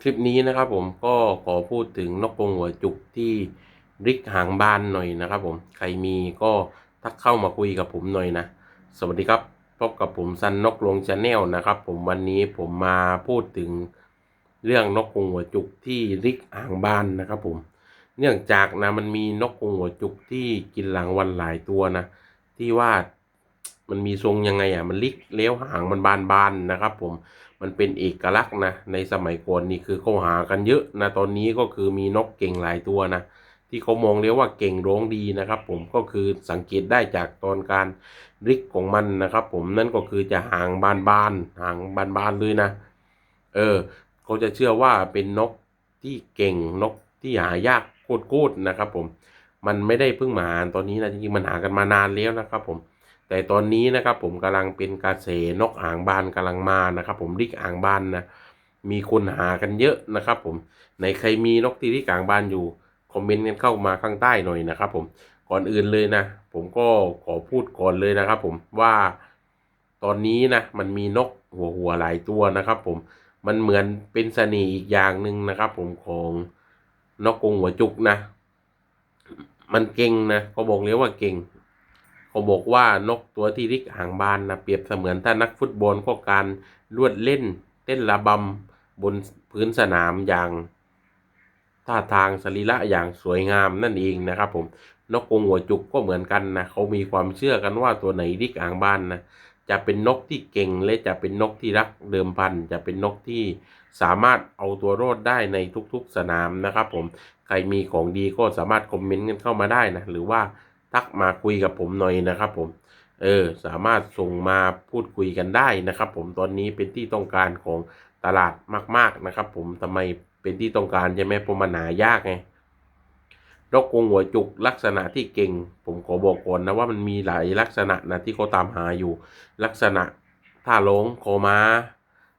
คลิปนี้นะครับผมก็ขอพูดถึงนกกรงหัวจุกที่ริกหางบานหน่อยนะครับผมใครมีก็ทักเข้ามาคุยกับผมหน่อยนะ สวัสดีครับพบกับผมซันนกลงชาแนลนะครับ ผมวันนี้ผมมาพูดถึงเรื่องนกกรงหัวจุกที่ริกหางบานนะครับผม เนื่องจากนะมันมีนกกรงหัวจุกที่กินหลังวันหลายตัวนะ ที่ว่า มันมีทรงยังไงอะ มันลิกเลี้ยวหางมันบานๆนะครับ ผม มันเป็นเอกลักษณ์นะ ในสมัยก่อนนี่คือเขาหากันเยอะนะ ตอนนี้ก็คือมีนกเก่งหลายตัวนะ ที่เขามองเรียกว่าเก่งร้องดีนะครับ ผม ก็คือสังเกตได้จากตอนการริกของมันนะครับ ผม นั่นก็คือจะหางบานๆหางบานๆเลยนะ เออ เขาจะเชื่อว่าเป็นนกที่เก่ง นกที่หายากโคตรๆนะครับ ผม มันไม่ได้เพิ่งมาหาตอนนี้นะ จริงๆ มันหากันมานานแล้วนะครับ ผม แต่ตอนนี้นะครับผมกำลังเป็นกระแสนกอ่างบานกำลังมานะครับผมริกอ่างบานนะมีคนหากันเยอะนะครับผมในใครมีนกที่ริกอ่างบานอยู่คอมเมนต์กันเข้ามาข้างใต้หน่อยนะครับผมก่อนอื่นเลยนะ ผมก็ขอพูดก่อนเลยนะครับผมว่าตอนนี้นะมันมีนกหัวหัวหลายตัวนะครับผมมันเหมือนเป็นเสน่ห์อีกอย่างหนึ่งนะครับ ผมของนกกงหัวจุกนะ มันเก่งนะเขาบอกเลยว่าเก่ง เขาบอกว่านกตัวที่ริกหางบานนะเปรียบเสมือนถ้านักฟุตบอลก็การลวดเล่นเต้นระบำบนพื้นสนามอย่างท่าทางสรีระอย่างสวยงามนั่นเองนะครับผมนกกรงหัวจุกก็เหมือนกันนะเขามีความเชื่อกันว่าตัวไหนริกหางบ้านนะจะเป็นนกที่เก่งและจะเป็นนกที่รักเดิมพันจะเป็นนกที่สามารถเอาตัวรอดได้ในทุกๆสนามนะครับผมใครมีของดีก็สามารถคอมเมนต์กันเข้ามาได้นะหรือว่า ทักมาคุยกับผมหน่อยนะครับผม เออ สามารถส่งมาพูดคุยกันได้นะครับ ผมตอนนี้เป็นที่ต้องการของตลาดมาก ๆนะครับ ผมทำไมเป็นที่ต้องการใช่ไหมเพราะมันหายากไงนกกงหัวจุกลักษณะที่เก่ง ผมขอบอกก่อนนะว่ามันมีหลายลักษณะนะที่เขาตามหาอยู่ ลักษณะท่าลงโคมา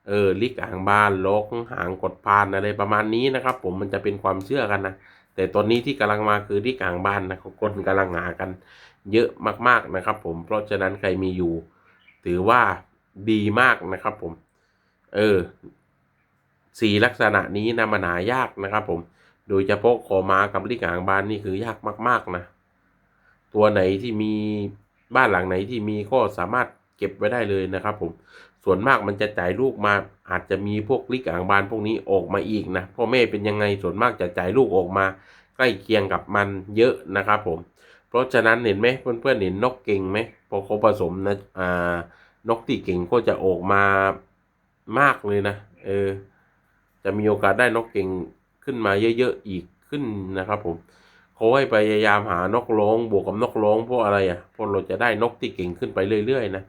เออลิกอ่างบ้านลกหางกดพานอะไรประมาณนี้นะครับ ผมมันจะเป็นความเชื่อกันนะ แต่ตอนนี้ที่กำลังมาคือที่กลางบ้านนะเขาคนกำลังหากันเยอะมากๆนะครับ ผมเพราะฉะนั้นใครมีอยู่ ถือว่าดีมากนะครับ ผม เออสีลักษณะนี้นะมันหายากนะครับ ผม โดยเฉพาะคอมากับลิกหางบ้านนี่คือยากมาก ๆนะ ตัวไหนที่มีบ้านหลังไหนที่มีก็สามารถเก็บไว้ได้เลยนะครับ ผม ส่วนมากมันจะจ่ายลูกมาอาจจะมีพวกลิกอ่างบานพวกนี้ออกมาอีกนะพ่อแม่เป็นยังไงส่วนมากจะจ่ายลูกออกมา ใกล้เคียงกับมันเยอะนะครับผม เพราะฉะนั้นเห็นไหมเพื่อนๆเห็นนกเก่งไหมพอเขาผสมนะอ่านกที่เก่งก็จะออกมามากเลยนะเออจะมีโอกาสได้นกเก่งขึ้นมาเยอะๆอีกขึ้นนะครับผมเขาให้พยายามหานกร้องบวกกับนกร้องพราะอะไรอะเพราะเราจะได้นกที่เก่งขึ้นไปเรื่อยๆนะ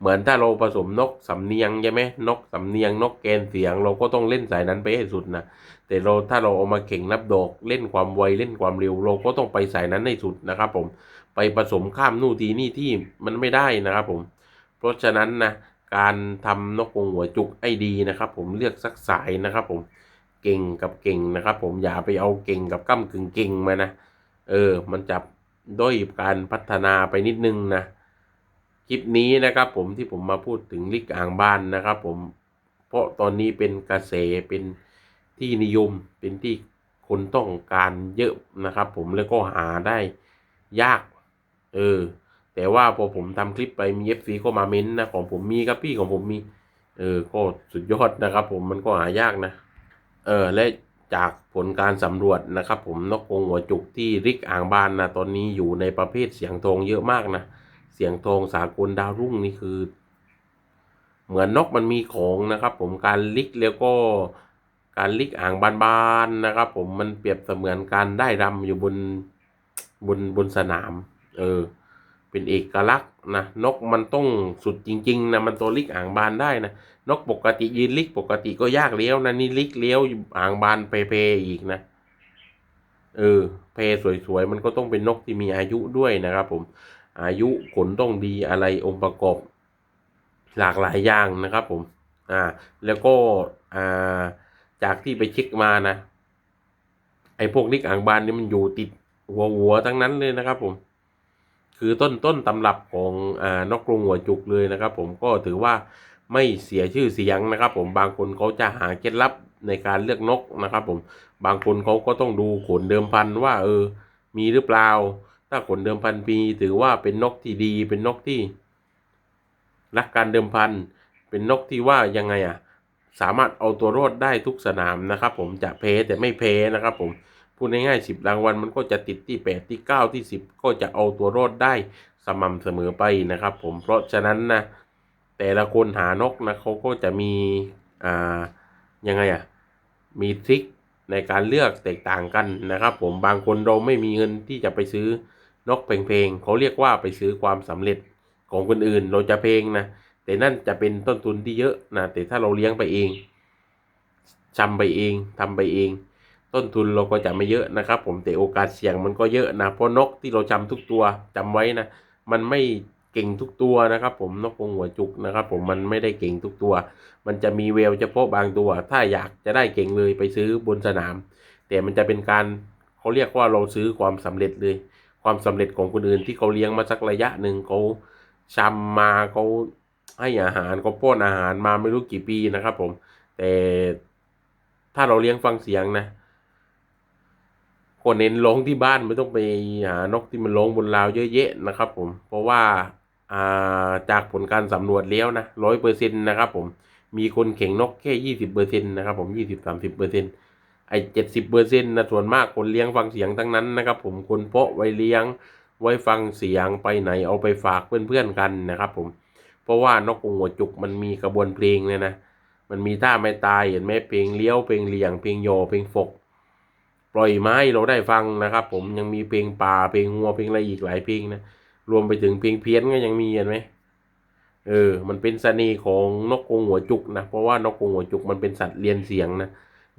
เหมือนถ้าเราผสมนกสำเนียงใช่ไหมนกสำเนียงนกแกนเสียง เราก็ต้องเล่นสายนั้นไปให้สุดนะแต่เราถ้าเราเอามาเข่งนับดอกเล่นความไวเล่นความเร็ว เราก็ต้องไปสายนั้นให้สุดนะครับผมไปผสมข้ามนู่นทีนี่ที่มันไม่ได้นะครับผม เพราะฉะนั้นนะการทำนกกงหัวจุกไอ้ดีนะครับ ผมเลือกสักสายนะครับผมเก่งกับเก่งนะครับ ผมอย่าไปเอาเก่งกับก้ากึ่งเก่งมานะเออ มันจะด้อยการพัฒนาไปนิดนึงนะ คลิปนี้นะครับผมที่ผมมาพูดถึงลิกอ่างบ้านนะครับผมเพราะตอนนี้เป็นกระแสเป็นที่นิยมเป็นที่คนต้องการเยอะนะครับผมแล้วก็หาได้ยาก เออ แต่ว่าพอผมทำคลิปไปมี FC ก็มาเม้นนะของผมมีครับพี่ของผมมี เออก็สุดยอดนะครับ ผมมันก็หายากนะ เออและจากผลการสำรวจนะครับ ผมนกกงหัวจุกที่ริกอ่างบ้านนะตอนนี้อยู่ในประเภทเสียงทองเยอะมากนะ เสียงทองสากลดาวรุ่งนี่คือ เหมือนนกมันมีของนะครับ ผมการลิกแล้วก็การลิกอ่างบานๆนะครับ ผมมันเปรียบเสมือนการได้รำอยู่บนบนบนสนาม เออ เป็นเอกลักษณ์นะนกมันต้องสุดจริง ๆนะมันตัวลิกอ่างบานได้นะนกปกติยืนลิกปกติก็ยากเลี้ยวนะนี่ลิกเลี้ยวอ่างบานเพเพอีกนะเออเพสวยๆมันก็ต้องเป็นนกที่มีอายุด้วยนะครับ ผม อายุขนต้องดีอะไรองค์ประกอบหลากหลายอย่างนะครับผม อ่า แล้วก็ อ่า จากที่ไปเช็คมานะ ไอ้พวกลิกอ่างบานนี่มันอยู่ติดหัวหัวทั้งนั้นเลยนะครับผม คือต้นต้นตำรับของ อ่านกกรงหัวจุกเลยนะครับ ผม ก็ถือว่าไม่เสียชื่อเสียงนะครับ ผม บางคนเขาจะหาเคล็ดลับในการเลือกนกนะครับ ผม บางคนเขาก็ต้องดูขนเดิมพันว่า เออ มีหรือเปล่า ถ้าขนเดิมพันมีถือว่าเป็นนกที่ดี เป็นนกที่ รักการเดิมพัน เป็นนกที่ว่ายังไงอะ สามารถเอาตัวรอดได้ทุกสนามนะครับ ผมจะแพ้แต่ไม่แพ้นะครับ ผมพูดง่ายๆสิบรางวัลมันก็จะติดที่แปดที่เก้าที่สิบก็จะเอาตัวรอดได้สม่ำเสมอไปนะครับ ผมเพราะฉะนั้นนะแต่ละคนหานกนะเขาก็จะมีอ่ายังไงอะมีทริค ในการเลือกแตกต่างกันนะครับ ผมบางคนเราไม่มีเงินที่จะไปซื้อนกเพลงๆเขาเรียกว่าไปซื้อความสำเร็จของคนอื่นเราจะเพลงนะแต่นั่นจะเป็นต้นทุนที่เยอะนะแต่ถ้าเราเลี้ยงไปเองจำไปเองทำไปเอง ต้นทุนเราก็จะไม่เยอะนะครับ ผมแต่โอกาสเสี่ยงมันก็เยอะนะเพราะนกที่เราจำทุกตัวจำไว้นะ มันไม่ เก่งทุกตัวนะครับ ผมนกกรงหัวจุกนะครับ ผมมันไม่ได้เก่งทุกตัว มันจะมีเวลเฉพาะบางตัว ถ้าอยากจะได้เก่งเลยไปซื้อบนสนาม แต่มันจะเป็นการเขาเรียกว่าเราซื้อความสำเร็จเลย ความสำเร็จของคนอื่นที่เขาเลี้ยงมาสักระยะหนึ่งเขาชำมาเขาให้อาหารเขาป้อนอาหารมาไม่รู้กี่ปีนะครับ ผม แต่ถ้าเราเลี้ยงฟังเสียงนะก็เน้นลงที่บ้านไม่ต้องไปหานกที่มันลงบนราวเยอะแยะนะครับ ผมเพราะว่า จากผลการสำรวจแล้วนะร้อยเปอร์เซ็นต์นะครับผมมีคนเข่งนกแค่ยี่สิบเปอร์เซ็นต์นะครับผมยี่สิบสามสิบเปอร์เซ็นต์ไอ้เจ็ดสิบเปอร์เซ็นต์นะส่วนมากคนเลี้ยงฟังเสียงทั้งนั้นนะครับผมคนเพาะไว้เลี้ยงไว้ฟังเสียงไปไหนเอาไปฝากเพื่อนๆกันนะครับผมเพราะว่านกกงหัวจุกมันมีกระบวนเพลงเนี่ยนะมันมีท่าไม่ตายเห็นไหมเพลงเลี้ยวเพลงเลียงเพลงโยเพลงฟกปล่อยไม้เราได้ฟังนะครับ ผมยังมีเพลงป่าเพลงงัวเพลงอะไรอีกหลายเพลงนะ รวมไปถึงเพลงเพี้ยนก็ยังมีเห็นไหมเออ มันเป็นเสน่ห์ของนกกงหัวจุกนะ เพราะว่านกกงหัวจุกมันเป็นสัตว์เรียนเสียงนะ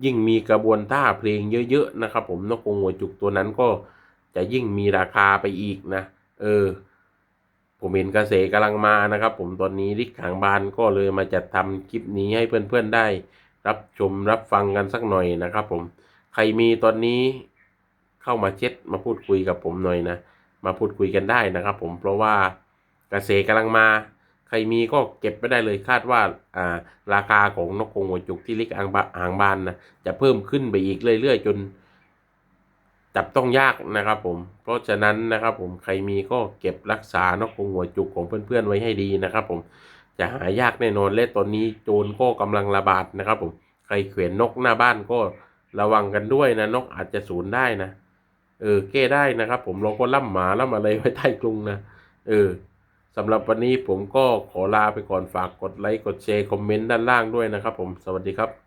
ยิ่งมีกระบวนท่าเพลงเยอะๆนะครับ ผมนกกงหัวจุกตัวนั้นก็จะยิ่งมีราคาไปอีกนะ เออ ผมเห็นกระแสกำลังมานะครับ ผมตอนนี้ริกหางบานก็เลยมาจัดทำคลิปนี้ให้เพื่อนๆได้ รับชมรับฟังกันสักหน่อยนะครับ ผม ใครมีตอนนี้เข้ามาเช็ดมาพูดคุยกับผมหน่อยนะ มาพูดคุยกันได้นะครับ ผมเพราะว่ากระแสกำลังมา ใครมีก็เก็บไปได้เลยคาดว่าอ่าราคาของนกกงหัวจุกที่ลิกอ่างบาอ่างบานนะจะเพิ่มขึ้นไปอีกเรื่อยๆ จน จับต้องยากนะครับผมเพราะฉะนั้นนะครับผมใครมีก็เก็บรักษานกกงหัวจุกของเพื่อนๆไว้ให้ดีนะครับ ผมจะหายากแน่นอนและตอนนี้โจรก็กำลังระบาดนะครับผมใครเขวนนกหน้าบ้านก็ระวังกันด้วยนะนกอาจจะสูญได้นะ เออแก้ได้นะครับ ผมเราก็ล่ำหมาล่ำอะไรไว้ใต้กรุงนะเออสำหรับวันนี้ผมก็ขอลาไปก่อนฝากกดไลค์กดแชร์คอมเมนต์ด้านล่างด้วยนะครับ ผมสวัสดีครับ